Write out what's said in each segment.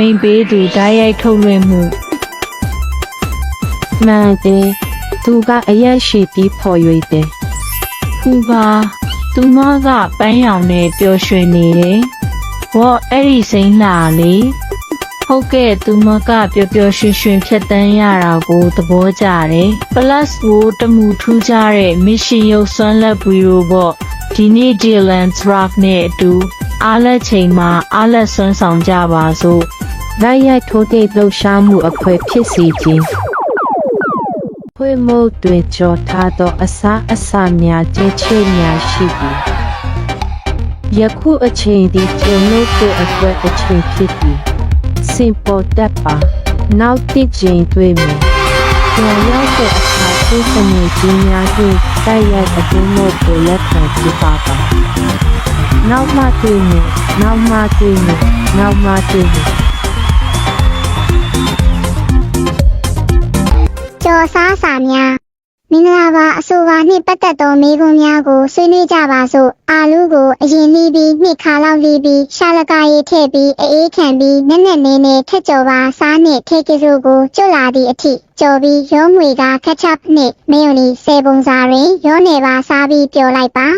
အမိန်ပေးသူဓာတ်ရိုက်ထုတ်လွှင့်မှုမှန်တယ်သူကအရက်ရှိပြီးဖော်၍တယ်ဖူပါသူမကပန်းရောင်နဲ့ပျော်ရွှင်နေတယ်။ဘောအဲ့ဒီစိမ့်လာလေဟုတ်ကဲ့သူမကပျော်ပျော်ရွှင်ရွှင်ဖြတ်တန်းရတာကိုသဘောကျတယ်။ plus ကိုတမှုထူးခြားတဲ့ mission ရုပ်စွမ်းလက်ဗီဒီယိုပေါ့ဒီနေ့ Dylan Drake နဲ့အတူအားလက်ချိန်မှာအားလက်စွမ်းဆောင်ကြပါစို့ လိုက်ရိုက်ထိုးတဲ့လှုပ်ရှားမှုအခွဲဖြစ်စေခြင်းဖွေမို့တွင်ကြော်ထားသောအစားအစာများကျဲချဲများရှိသည်ယခုအချိန်သည်ကျွန်ုပ်တို့အတွက်အချိန်ဖြစ်သည်စင်ပေါ်တက်ပါနောက်တစ်ချိန်တွေ့မယ်ပြန်ရောက်တဲ့အခါသူစနေခြင်းများဖြင့်တိုက်ရိုက်အတွင်းမို့ကိုလက်ခံပြပါပါနောက်မှတွေ့မယ်နောက်မှတွေ့မယ်နောက်မှတွေ့မယ် နှင့်ပတ်သက်သောမေးခွန်းများကိုဆွေးနွေးကြပါစို့အာလူးကိုအရင်လှီးပြီးနှစ်ခါလောက်လှီးပြီးရှာလကာရီထည့်ပြီးအေးခံပြီးနက်နက်နေနေထက်ကျော်ပါစားနှင့်ခေကစုကိုကျွတ်လာသည့်အထိကြော်ပြီးရောမွေကခက်ချပ်နှင့်မယုန်နီဆယ်ပုံစာတွင်ရောနေပါစားပြီးပျော်လိုက်ပါ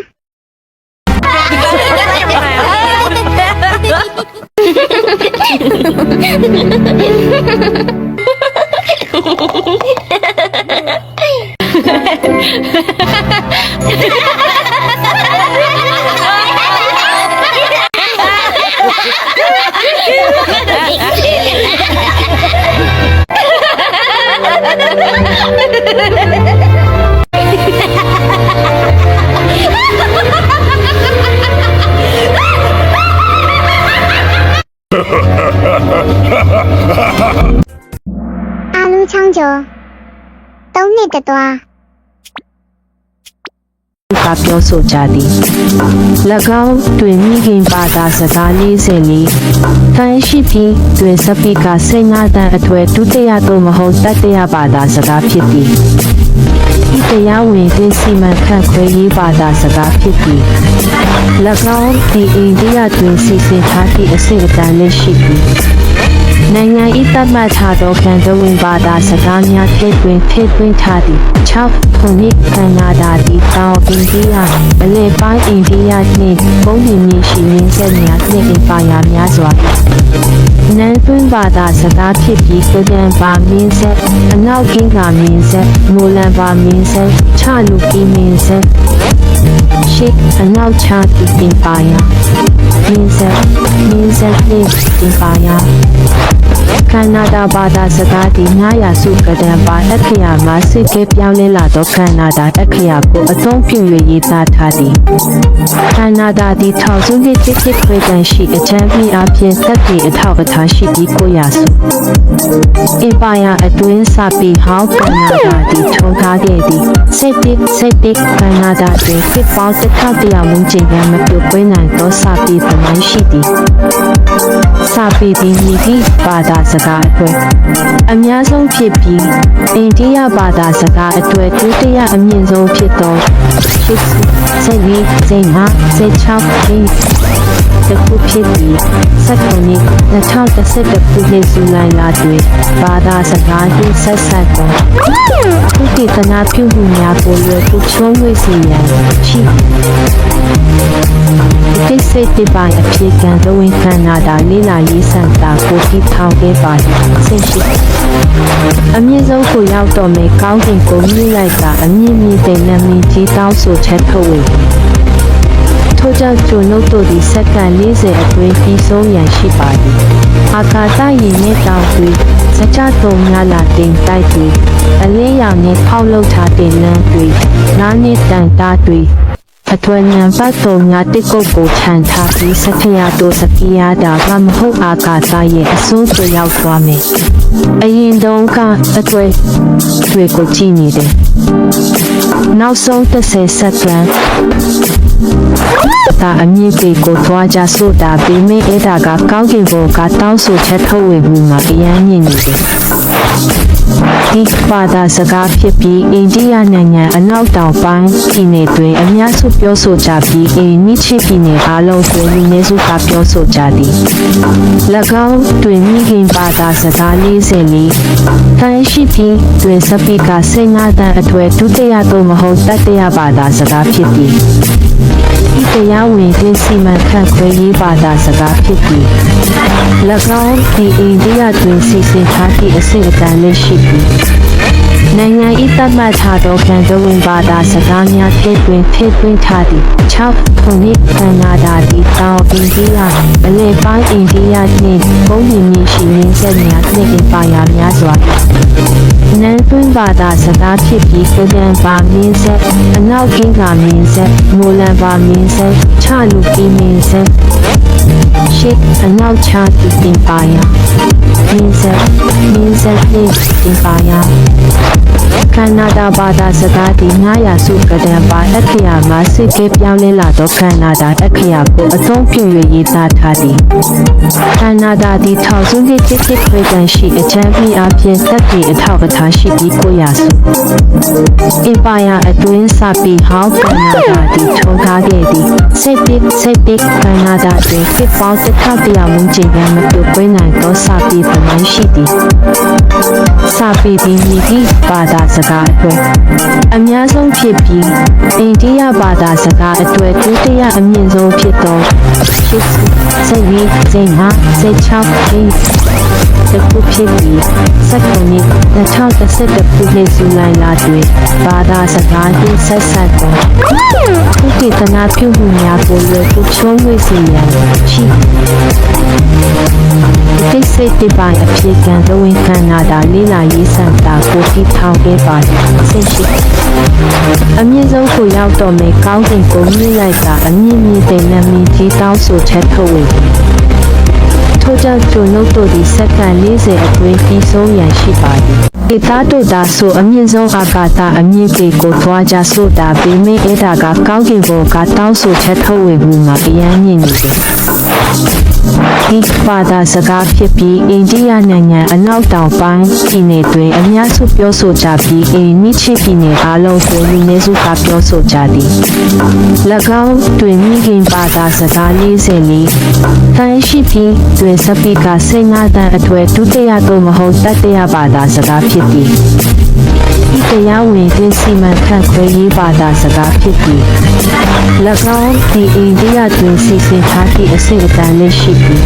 ကျော်သုံးနှစ်တသွားကပြောဆိုကြသည်၎င်းတွင်မိခင်ဘာသာစကား44တန်ရှိပြီးတွင်စပီက15တန်အထွဲဒုတိယသို့မဟုတ်တတိယဘာသာစကားဖြစ်သည်ဤတရားဝင်သင်စီမံခန့်ခွဲရေးဘာသာစကားဖြစ်သည်၎င်းဒီအိန္ဒိယတွင်စီစဉ်ထားသည့်အစီအတန်းလေးရှိသည် နိုင်ငံဤသတ်မှတ်ထားသောကံတဝင်ဘာသာစကားများထည့်သွင်းထည့်သွင်းထားသည်6ခုနှစ်ကနာဒါသည်တောင်အိန္ဒိယအလယ်ပိုင်းအိန္ဒိယနှင့်ပုံနှင်းမြရှိရင်းဆက်များနှင့်အင်ပါယာများစွာနန်သွင်းဘာသာစကားဖြစ်ပြီးကဒံပါမင်းဆက်အနောက်ကင်းကမင်းဆက်မိုလန်ပါမင်းဆက်ချလူကီမင်းဆက်ရှိအနောက်ချတီအင်ပါယာမင်းဆက်မင်းဆက်နှင့်အင်ပါယာ ကနဒါဘာသာစကားဒီ900စုကဒံပါအခရာမှာစစ်ကေပြောင်းလဲလာသောကနဒါအခရာကိုအသုံးပြု၍ရေးသားထားသည်ကနဒါဒီထောင်စုနှစ်တစ်တစ်ခွဲတန်ရှိအချမ်းပြီးအပြင်သက်ပြေအထောက်အထားရှိပြီးကိုရစုအင်ပါယာအတွင်းစာပေဟောင်းကနဒါဒီထုံထားခဲ့သည်စိတ်တစ်စိတ်တစ်ကနဒါတွင်ဖြစ်ပေါင်းတစ်ထောက်တရာဝန်းကျင်များမပြုတ်ပွဲနိုင်သောစာပေသမိုင်းရှိသည် စာပေပြီးမိသည့်ဘာသာစကားအတွက်အများဆုံးဖြစ်ပြီးအိန္ဒိယဘာသာစကားအတွက်ဒုတိယအမြင့်ဆုံးဖြစ်သောရှိစိတ်လေးစိတ်မှာစိတ်ချောက်ခြင်း တစ်ခုဖြစ်ပြီးစက်ကုန်นี้2011ခုနှစ်ဇူလိုင်လတွင်ဘာသာစကားနှင့်ဆက်ဆက်သောသူတည်တနာပြုမှုများကိုလွယ်ကူချုံးဝေးစေရန်ရှိကိစ္စတစ်ပိုင်းအဖြစ်ကံသဝင်ခန္ဓာတာလေးလာရေးစံတာကိုတိထောင်ခဲ့ပါသည်စိတ်ရှိအမြင့်ဆုံးကိုရောက်တော့မယ်ကောင်းကင်ကိုမြည်လိုက်တာအမြင့်မြင့်တဲ့နာမည်ကြီးတောင်းဆိုချက်ထုတ်ဝေ ထို့ကြောင့်ကျွန်ုပ်တို့ဒီစက္ကန့်40အတွင်းပြီးဆုံးရန်ရှိပါသည်အာကာသရင်နဲ့တောင်တွေစကြတုံများလာတင်တိုက်တွေအလင်းရောင်နဲ့ဖောက်လုပ်ထားတဲ့လမ်းတွေနားနဲ့တန်တားတွေအထွေနံပါတ်3ငါတစ်ကုတ်ကိုခြံထားပြီးစခရာတို့စကီယာတာကမဟုတ်အာကာသရဲ့အစိုးရရောက်သွားမယ်။အရင်တုန်းကအတွေ့တွေကိုကြည့်နေတယ်။နောက်ဆုံး30စက္ကန့် ဒါအမြင့်ပေကိုသွားကြဆိုတာပေမဲ့အဲ့ဒါကကောင်းကင်ဘုံကတောင်းဆိုချက်ထုတ်ဝေမှုမှာအရန်မြင့်နေတယ်ဒီဘာသာစကားဖြစ်ပြီးအိန္ဒိယနိုင်ငံအနောက်တောင်ပိုင်းပြည်နယ်တွင်အများစုပြောဆိုကြပြီးအိန္ဒိချစ်ပြည်နယ်အားလုံးတွင်လူနည်းစုကပြောဆိုကြသည်၎င်းတွင်မိခင်ဘာသာစကား44တန်ရှိပြီးတွင်စပီကာ15တန်အထွဲဒုတိယသို့မဟုတ်တတိယဘာသာစကားဖြစ်သည် ဤတရားဝင်ခြင်းစီမံခန့်ခွဲရေးဘာသာစကားဖြစ်သည်၎င်းဒီအိန္ဒိယတွင်စီစဉ်ထားသည့်အဆင့်အတန်းလေးရှိသည်နိုင်ငံဤသတ်မှတ်ထားသောကံကြဝင်ဘာသာစကားများထည့်သွင်းထည့်သွင်းထားသည့်6ခုနှစ်ကန္နာဒါဒီတောင်အိန္ဒိယအလယ်ပိုင်းအိန္ဒိယနှင့်ပုံရင်းမြင့်ရှိရင်းဆက်များနှင့်အင်ပါယာများစွာ နန်းသွင်းဘာသာစကားဖြစ်ပြီးကဒံပါမင်းဆက်အနောက်ကင်းကမင်းဆက်မိုလန်ပါမင်းဆက်ချလူကင်းမင်းဆက်ရှစ်အနောက်ချသူတင်ပါယာမင်းဆက်မင်းဆက်နှင့်တင်ပါယာက န္နာဒါဘာသာစကားဒီ900စုကဒံပါအခရာမှာစစ်ကေပြောင်းလဲလာသောကန္နာဒါအခရာကိုအသုံးပြု၍ရေးသားထားသည်ကန္နာဒါဒီထောင်စုနှစ်တစ်တစ်ခွေတန်ရှိအချမ်းပြီးအပြင်သက်တည်အထောက်အထားရှိပြီး900စုအင်ပါယာအတွင်းစပြီးဟောင်းကန္နာဒါဒီထုံထားခဲ့သည်စိတ်တစ်စိတ်တစ်ကန္နာဒါတွင်ဖြစ်ပေါင်းတစ်ထောက်တရာဝန်းကျင်ရမပြုတ်ပွေးနိုင်သောစပြီးပမာဏရှိသည် စပြီးဒီမိဒီဘာသာစကားအတွက်အများဆုံးဖြစ်ပြီးအိန္ဒိယဘာသာစကားအတွက်ဒုတိယအမြင့်ဆုံးဖြစ်သောရှစ်စိတ်ကြီးစိတ်ဟာစိတ်ချောက်ပြီးတခုဖြစ်ပြီးစက္ကနီ2011ခုနှစ်ဇူလိုင်လတွင်ဘာသာစကားနှင့်ဆက်ဆက်သောဥပဒေနာပြုမှုများကိုလွယ်ကူချုံးဝေစေရန်ရှိ တိတ်ဆိတ်တပိုင်းအဖြစ်ကံသဝင်ကန္နာတာလေးလာရေးစံတာကိုတိထောင်ခဲ့ပါသည်ဆင့်ရှိအမြင့်ဆုံးကိုရောက်တော့မယ်ကောင်းကင်ကိုမြင့်လိုက်တာအမြင့်မြင့်တဲ့နာမည်ကြီးတောင်းဆိုချက်ထုတ်ဝေသည်ထို့ကြောင့်ကျွန်ုပ်တို့ဒီစက္ကန့်40အတွင်းပြီးဆုံးရန်ရှိပါသည်ဒီသားတို့သာဆိုအမြင့်ဆုံးအာကာသအမြင့်ပေကိုသွားကြဆိုတာပေမဲ့အဲ့ဒါကကောင်းကင်ဘုံကတောင်းဆိုချက်ထုတ်ဝေမှုမှာအရန်မြင့်နေတယ် ဒီဘာသာစကားဖြစ်ပြီးအိန္ဒိယနိုင်ငံအနောက်တောင်ပိုင်းပြည်နယ်တွင်အများစုပြောဆိုကြပြီးအိန္ဒိချစ်ပြည်နယ်အားလုံးတွင်လူနည်းစုကပြောဆိုကြသည်၎င်းတွင်မိခင်ဘာသာစကား44တန်ရှိပြီးတွင်စပီကာ15တန်အထွဲဒုတိယသို့မဟုတ်တတိယဘာသာစကားဖြစ်သည် ဤတရားဝင်ခြင်းစီမံခန့်ခွဲရေးဘာသာစကားဖြစ်သည်၎င်းဒီအိန္ဒိယတွင်စီစဉ်ထားသည့်အဆင့်အတန်းလေးရှိသည်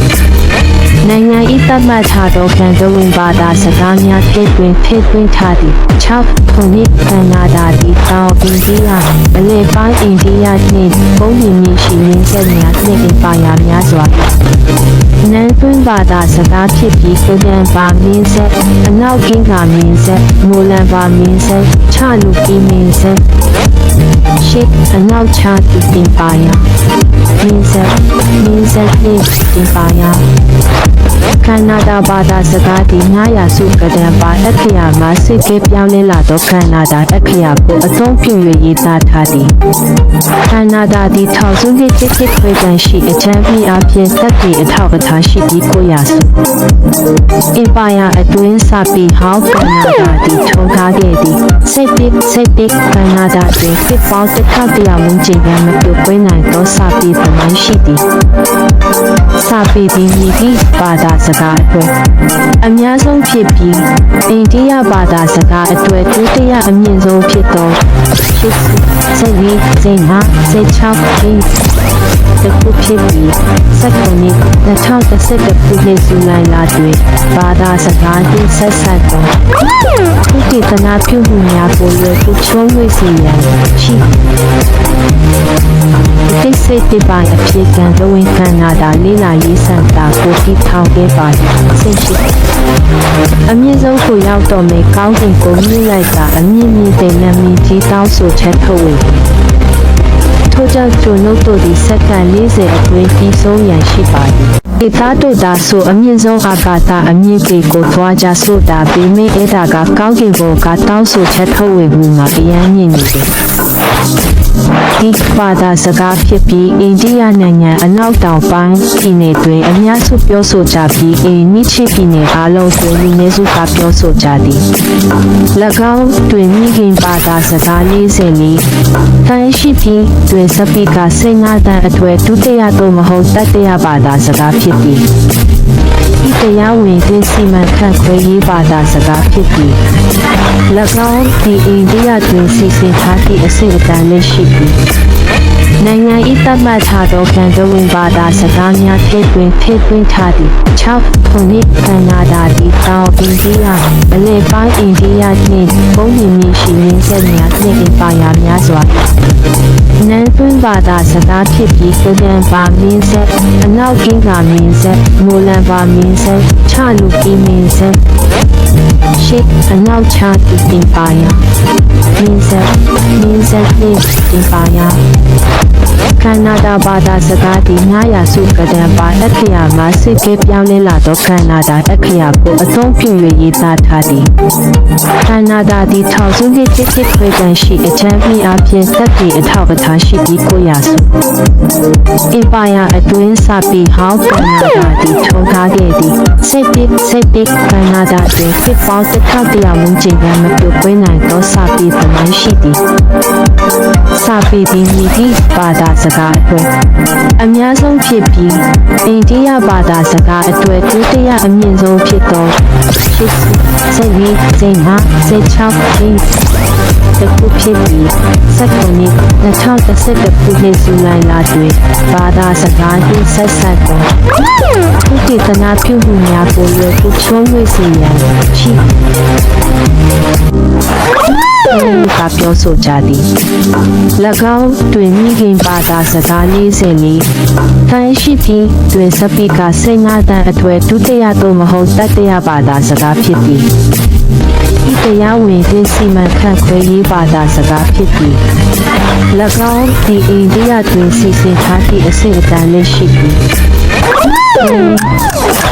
နိုင်ငံဤသတ်မှတ်ထားသောကံကြဝင်ဘာသာစကားများထည့်သွင်းထည့်သွင်းထားသည့်6ခုနှစ်ကန္နာဒါဒီတောင်အိန္ဒိယအလယ်ပိုင်းအိန္ဒိယနှင့်ပုံရင်းမြင့်ရှိရင်းဆက်များနှင့်အင်ပါယာများစွာ နန်းသွင်းဘာသာစကားဖြစ်ပြီးကဒံပါမင်းဆက်အနောက်ကင်းကမင်းဆက်မိုလန်ပါမင်းဆက်ချလူကီမင်းဆက်ရှစ်အနောက်ချသူတင်ပါယာမင်းဆက်မင်းဆက်နှင့်တင်ပါယာ ကန္နာဒါဘာသာစကားဒီ900စုကဒံပါအခရာမှာစစ်ကေပြောင်းလဲလာသောကန္နာဒါအခရာကိုအသုံးပြု၍ရေးသားထားသည်ကန္နာဒါဒီထောင်စုနှစ်တစ်တစ်ခွေတန်ရှိအချမ်းပြီးအပြင်သက်တည်အထောက်အထားရှိပြီး900စုအင်ပါယာအတွင်းစပြီးဟောင်းကန္နာဒါဒီထုံထားခဲ့သည်စိတ်တစ်စိတ်တစ်ကန္နာဒါတွင်ဖြစ်ပေါင်းတစ်ထောက်တရာဝန်းကျင်ရမပြုတ်ပွေးနိုင်သောစပြီးပမာဏရှိသည် စပြီးဒီမိဒီဘာသာစကားအတွက်အများဆုံးဖြစ်ပြီးအိန္ဒိယဘာသာစကားအတွက်ဒုတိယအမြင့်ဆုံးဖြစ်သောရှစ်စိတ်ကြီးစိတ်ဟာစိတ်ချောက်ပြီးတခုဖြစ်ပြီးစက္ကနီ2011ခုနှစ်ဇူလိုင်လတွင်ဘာသာစကားနှင့်ဆက်ဆက်သောဥတည်တနာပြုမှုများကိုလွယ်ကူချုံးဝေစေရန်ရှိ တိတ်ဆိတ်တပိုင်းအဖြစ်ကံသဝင်ကန္နာတာလေးလာရေးစံတာကိုတိထောင်ခဲ့ပါသည်စိတ်ရှိအမြင့်ဆုံးကိုရောက်တော့မယ်ကောင်းကင်ကိုမြင့်လိုက်တာအမြင့်မြင့်တဲ့နာမည်ကြီးတောင်းဆိုချက်ထုတ်ဝေထို့ကြောင့်ကျွန်ုပ်တို့ဒီစက္ကန့်40အတွင်းပြီးဆုံးရန်ရှိပါသည်ဒီသားတို့သာဆိုအမြင့်ဆုံးအာကာသအမြင့်ပေကိုသွားကြဆိုတာပေမဲ့အဲ့ဒါကကောင်းကင်ဘုံကတောင်းဆိုချက်ထုတ်ဝေမှုမှာအရန်မြင့်နေတယ် ဒီဘာသာစကားဖြစ်ပြီးအိန္ဒိယနိုင်ငံအနောက်တောင်ပိုင်းပြည်နယ်တွင်အများစုပြောဆိုကြပြီးအိန္ဒိချပြည်နယ်အားလုံးတွင်လူနည်းစုကပြောဆိုကြသည်၎င်းတွင်မိခင်ဘာသာစကား44တန်ရှိပြီးတွင်စပီကာ15တန်အထွေဒုတိယသို့မဟုတ်တတိယဘာသာစကားဖြစ်သည် ဤတရားဝင်သင်စီမံခန့်ခွဲရေးဘာသာစကားဖြစ်သည်၎င်းဒီအိန္ဒိယတွင်စီစဉ်ထားသည့်အဆင့်အတန်းလေးရှိသည်နိုင်ငံဤသတ်မှတ်ထားသောကံကြဝင်ဘာသာစကားများထည့်သွင်းထည့်သွင်းထားသည့်6ခုနှစ်ကန္နာဒါဒီတောင်အိန္ဒိယအလယ်ပိုင်းအိန္ဒိယနှင့်ပုံမြင်မြင်ရှိရင်းဆက်များနှင့်အင်ပါယာများစွာ နန်းသွင်းဘာသာစကားဖြစ်ပြီးကဒန်ပါမင်းဆက်အနောက်ကင်းကမင်းဆက်မိုလန်ပါမင်းဆက်ချလူကင်းမင်းဆက်ရှိအနောက်ချတီတင်ပါယာမင်းဆက်မင်းဆက်နှင့်တင်ပါယာက န္နာဒါဘာသာစကားဒီ900စုကဒံပါအခရာမှာစစ်ကေပြောင်းလဲလာသောကန္နာဒါအခရာကိုအသုံးပြု၍ရေးသားထားသည်ကန္နာဒါဒီထောင်စုနှစ်တစ်တစ်ခွဲတန်ရှိအချမ်းမိအပြင်သက်တည်အထောက်အထားရှိပြီး900စုအင်ပါယာအတွင်းစပြီးဟောင်းကန္နာဒါဒီထုံထားခဲ့သည်စိတ်တစ်စိတ်တစ်ကန္နာဒါတွင်ဖြစ်ပေါင်းတစ်ထောက်တရာမူကျင်ရမပြုတ်ကွင်းနိုင်သောစပြီးသမိုင်းရှိသည် စာပေသည်မိသည့်ဘာသာစကားအတွက်အများဆုံးဖြစ်ပြီးအိန္ဒိယဘာသာစကားအတွက်ဒုတိယအမြင့်ဆုံးဖြစ်သောရှစ်စိတ်ကြီးစိတ်မှာစိတ်ချောက်ခြင်းတခုဖြစ်ပြီးစက္ကန့်นี้2011ခုနှစ်ဇူလိုင်လတွင်ဘာသာစကားနှင့်ဆက်ဆက်သောဥတေသနာပြုမှုများကိုလွယ်ကူချုံးဝေစေရန်ရှိ ကပြောဆိုကြသည်၎င်းတွင်မိခင်ဘာသာစကား44တန်ရှိပြီးတွင်စပီကာ15တန်အထွေဒုတိယသို့မဟုတ်တတိယဘာသာစကားဖြစ်သည်ဤတရားဝင်သင်စီမံခန့်ခွဲရေးဘာသာစကားဖြစ်သည်၎င်းဒီအိန္ဒိယတွင်စီစဉ်ထားသည့်အဆင့်အတန်းလေးရှိသည်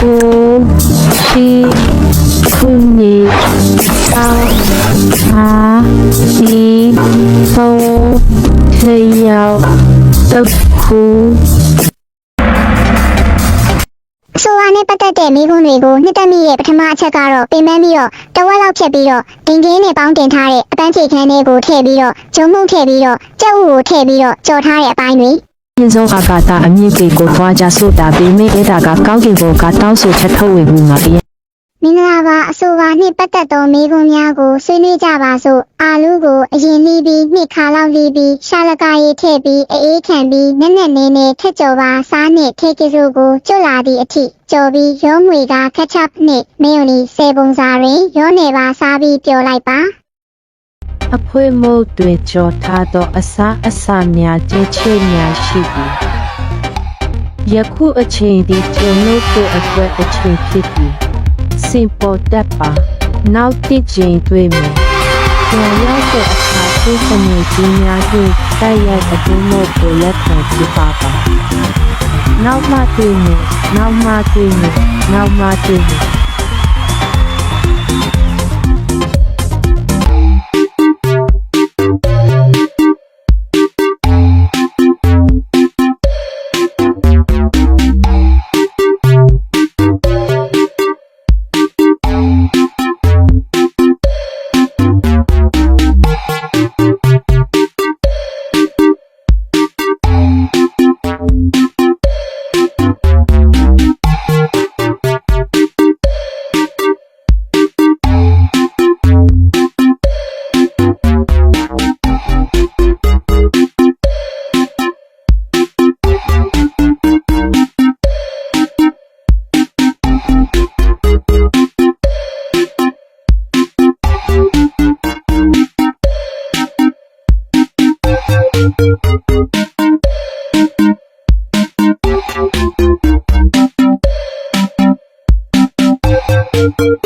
ကိုရှိ ခုနှစ်အာအာဒီသောလျောက်တစ်ခုဆိုဝါနဲ့ပတ်သက်တဲ့မိကုန်းတွေကိုနှစ်သက်မိရဲ့ပထမအချက်ကတော့ပင်ပန်းပြီးတော့တဝက်လောက်ဖြတ်ပြီးတော့တင်ကင်းနဲ့ပေါင်းတင်ထားတဲ့အပန်းဖြေခန်းလေးကိုထည့်ပြီးတော့ဂျုံမှုထည့်ပြီးတော့ကြက်ဥကိုထည့်ပြီးတော့ကြော်ထားတဲ့အပိုင်းတွေ။ပြင်ဆုံးအာကာသအမြင့်ပေကိုသွားကြဆိုတာပေမဲ့အဲ့ဒါကကောင်းကင်ဘုံကတောင်းဆိုချက်ထုတ်ဝေမှုမှာအရင် မင်္ဂလာပါအဆိုပါနှင့်ပတ်သက်သောမိကုန်းများကိုဆွေးနွေးကြပါစို့အာလူးကိုအရင်လှီးပြီးနှစ်ခါလောက်လှီးပြီးရှာလကာရီထည့်ပြီးအေးခံပြီးနက်နက်နေနေထက်ကြော်ပါစားနှင့်ထေကီစုကိုကျွတ်လာသည့်အထိကြော်ပြီးရောမွေကခက်ချပ်နှင့်မယုန်နီစေပုံစားတွင်ရောနေပါစားပြီးပျော်လိုက်ပါအဖွေးမို့တွင်ကြော်ထားသောအစားအစာများကျဲချဲများရှိသည်ယခုအချိန်ဒီကျွန်ုပ်တို့အတွက်အချိန်ဖြစ်သည်စ င်ပေါ်တက်ပါနောက်တစ်ချိန်တွေ့မယ်ကျွန်ရောက်တဲ့အခါသူစနေကြီးများတွင်တိုက်ရိုက်အတွင်းမို့ကိုလက်ခံပြပါပါနောက်မှတွေ့မယ်နောက်မှတွေ့မယ်နောက်မှတွေ့မယ် Thank you.